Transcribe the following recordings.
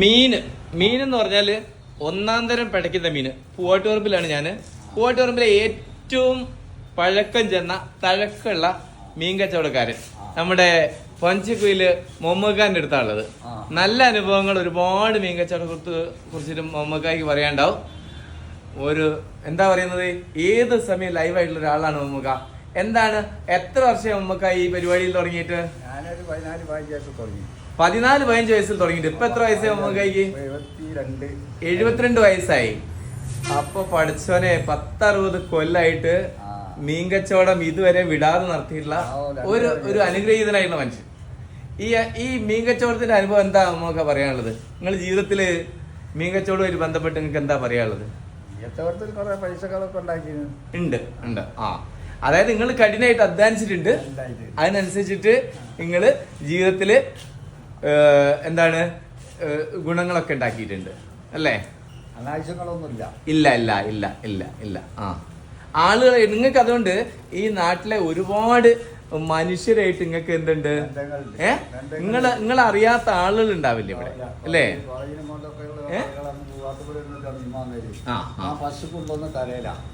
മീന് മീൻ എന്ന് പറഞ്ഞാൽ ഒന്നാം തരം പിടയ്ക്കുന്ന മീന് പൂവാട്ടുപറമ്പിലാണ് ഞാൻ പൂവാട്ടുപറമ്പിലെ ഏറ്റവും പഴക്കം ചെന്ന തഴക്കമുള്ള മീൻ കച്ചവടക്കാരൻ. നമ്മുടെ പൊഞ്ചിക്കുയിൽ മൊമ്മക്കാന്റെ അടുത്താണുള്ളത്. നല്ല അനുഭവങ്ങൾ ഒരുപാട് മീൻ കച്ചവടത്തെ കുറിച്ചിട്ട് മൊമ്മക്കായ്ക്ക് പറയാണ്ടാവും ഒരു എന്താ പറയുന്നത്? ഏത് സമയം ലൈവായിട്ടുള്ള ഒരാളാണ് മൊമ്മക്ക എന്താണ്? എത്ര വർഷം മൊമ്മക്ക ഈ പരിപാടിയിൽ തുടങ്ങിയിട്ട്? ഞാനൊരു പതിനാല് പതിനഞ്ച് തുടങ്ങി. പതിനാല് പതിനഞ്ച് വയസ്സിൽ തുടങ്ങിയിട്ട് ഇപ്പൊ എത്ര വയസ്സായി രണ്ട് എഴുപത്തിരണ്ട്. വയസ്സായി. അപ്പൊ പഠിച്ചോനെ പത്തറുപത് കൊല്ലായിട്ട് ആ. മീൻ കച്ചവടം ഇതുവരെ വിടാതെ നടത്തിയിട്ടുള്ള ഒരു ഒരു അനുഗ്രഹീതനായിട്ടുള്ള മനുഷ്യൻ. ഈ ഈ മീൻ കച്ചവടത്തിന്റെ അനുഭവം എന്താ നമുക്ക് പറയാനുള്ളത്? നിങ്ങൾ ജീവിതത്തിൽ മീൻ കച്ചവടവുമായി ബന്ധപ്പെട്ട് നിങ്ങൾക്ക് എന്താ പറയാനുള്ളത്? ഉണ്ട് ഉണ്ട്. ആ. അതായത് നിങ്ങൾ കഠിനായിട്ട് അധ്വാനിച്ചിട്ടുണ്ട്. അതിനനുസരിച്ചിട്ട് നിങ്ങൾ ജീവിതത്തിൽ ഏഹ്, എന്താണ്? ഗുണങ്ങളൊക്കെ ഉണ്ടാക്കിയിട്ടുണ്ട്. അല്ലേ? അനാവശ്യങ്ങളൊന്നുമില്ല. ഇല്ല ഇല്ല ഇല്ല ഇല്ല ഇല്ല. ആ. ആളുകൾ നിങ്ങൾക്ക് അതുകൊണ്ട് ഈ നാട്ടിലെ ഒരുപാട് മനുഷ്യരായിട്ട് നിങ്ങൾക്ക് എന്തുണ്ട്. ഏ? നിങ്ങൾ നിങ്ങൾ അറിയാത്ത ആളുകൾ ഉണ്ടാവില്ല ഇവിടെ അല്ലേ?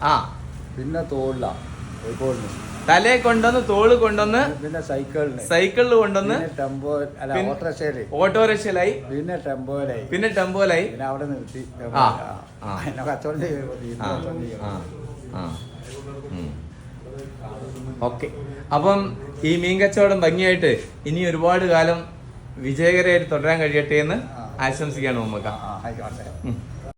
ആ. പിന്നെ തോളില. തലയെ കൊണ്ടുവന്ന് തോൾ കൊണ്ടുവന്ന് പിന്നെ സൈക്കിളിന്. സൈക്കിളിൽ കൊണ്ടുവന്ന് ടെമ്പോ അല്ല ഓട്ടോറിക്ഷയിൽ. ഓട്ടോറിക്ഷയിലായി. പിന്നെ ടെമ്പോയിലായി. പിന്നെ ടെമ്പോലായി പിന്നെ അവിടെ നിർത്തി. ആ, കച്ചവടം ചെയ്യും ഓക്കെ. അപ്പം ഈ മീൻ കച്ചവടം ഭംഗിയായിട്ട് ഇനി ഒരുപാട് കാലം വിജയകരമായിട്ട് തുടരാൻ കഴിയട്ടെ എന്ന് ആശംസിക്കാണ് ആശംസിക്കുകയാണ് നമുക്ക്.